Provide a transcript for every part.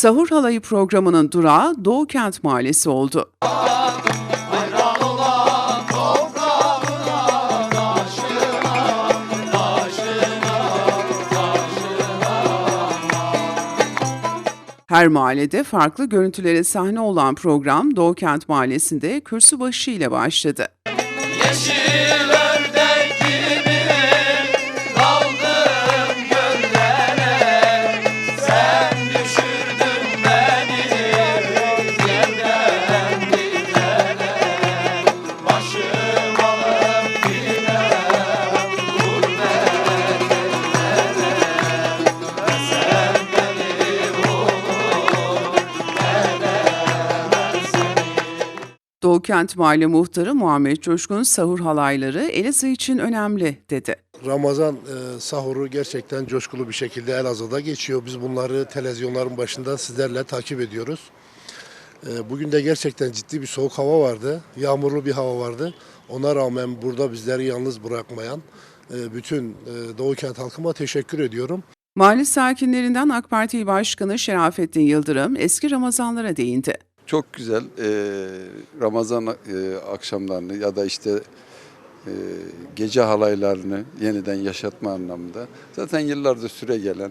Sahur Halayı programının durağı Doğu Kent Mahallesi oldu. Her mahallede farklı görüntülere sahne olan program Doğu Kent Mahallesi'nde kürsübaşı ile başladı. Yeşil Doğu Kent Mahalle Muhtarı Muhammed Coşkun sahur halayları Elazığ için önemli dedi. Ramazan e, sahuru gerçekten coşkulu bir şekilde Elazığ'da geçiyor. Biz bunları televizyonların başında sizlerle takip ediyoruz. E, bugün de gerçekten ciddi bir soğuk hava vardı. Yağmurlu bir hava vardı. Ona rağmen burada bizleri yalnız bırakmayan e, bütün e, Doğu Kent halkıma teşekkür ediyorum. Mahalle sakinlerinden AK Parti Başkanı Şerafettin Yıldırım eski Ramazanlara değindi. Çok güzel e, Ramazan e, akşamlarını ya da işte e, gece halaylarını yeniden yaşatma anlamında. Zaten yıllardır süre gelen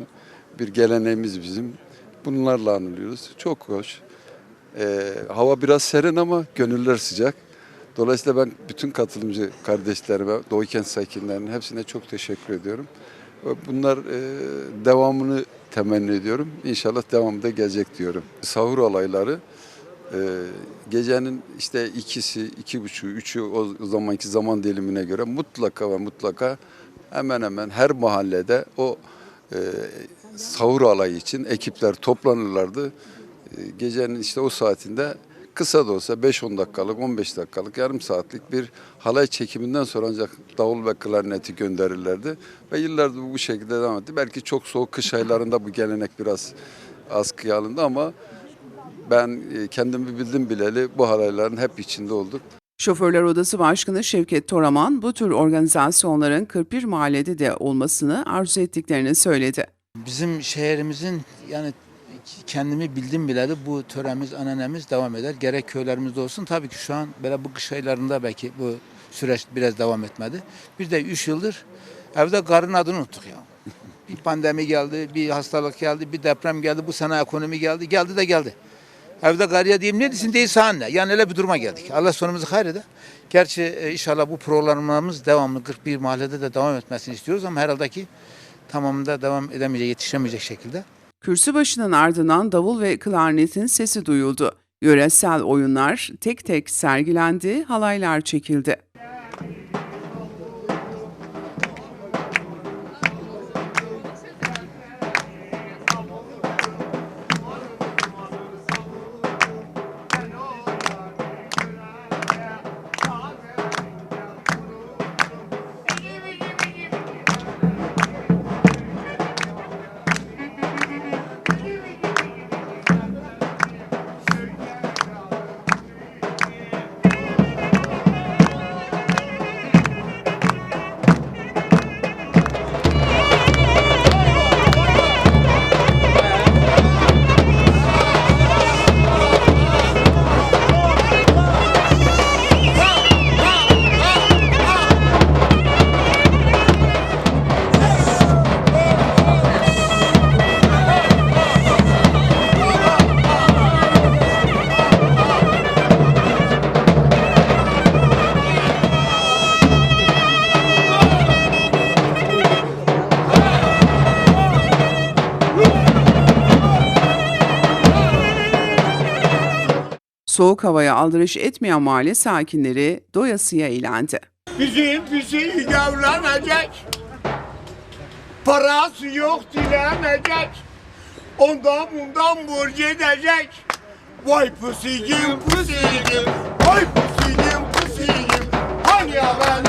bir geleneğimiz bizim. Bunlarla anılıyoruz. Çok hoş. E, hava biraz serin ama gönüller sıcak. Dolayısıyla ben bütün katılımcı kardeşlerime, Doğu Kent sakinlerinin hepsine çok teşekkür ediyorum. Bunlar e, devamını temenni ediyorum. İnşallah devamı da gelecek diyorum. Sahur olayları ee, gecenin işte ikisi, iki buçuğu, üçü o zamanki zaman dilimine göre mutlaka ve mutlaka hemen hemen her mahallede o e, sahur alayı için ekipler toplanırlardı. E, gecenin işte o saatinde kısa da olsa 5-10 dakikalık, 15 dakikalık, yarım saatlik bir halay çekiminden sonra ancak davul ve klarneti gönderirlerdi. Ve yıllardır bu şekilde devam etti. Belki çok soğuk kış aylarında bu gelenek biraz askıya alındı ama ben e, kendimi bildim bileli bu halayların hep içinde olduk. Şoförler Odası Başkanı Şevket Toraman bu tür organizasyonların 41 mahallede de olmasını arzu ettiklerini söyledi. Bizim şehrimizin yani kendimi bildim bileli bu törenimiz, ananemiz devam eder. Gerek köylerimizde olsun. Tabii ki şu an böyle bu kış aylarında belki bu süreç biraz devam etmedi. Bir de 3 yıldır evde karın adını unuttuk ya. Bir pandemi geldi, bir hastalık geldi, bir deprem geldi, bu sene ekonomi geldi. Geldi de geldi. Evde garıya diyeyim ne desin değilse anne. Yani öyle bir duruma geldik. Allah sonumuzu hayrede. Gerçi e, inşallah bu programlarımız devamlı 41 mahallede de devam etmesini istiyoruz ama herhalde ki tamamında devam edemeyecek, yetişemeyecek şekilde. Kürsü başının ardından davul ve klarnetin sesi duyuldu. Yöresel oyunlar tek tek sergilendi, halaylar çekildi. Soğuk havaya aldırış etmeyen mahalle sakinleri doyasıya eğlendi. Bizim bizi evlenecek. Parası yok dilenecek. Ondan bundan borç edecek. Vay pusigim pusigim. Vay pusigim pusigim. Hani ya benim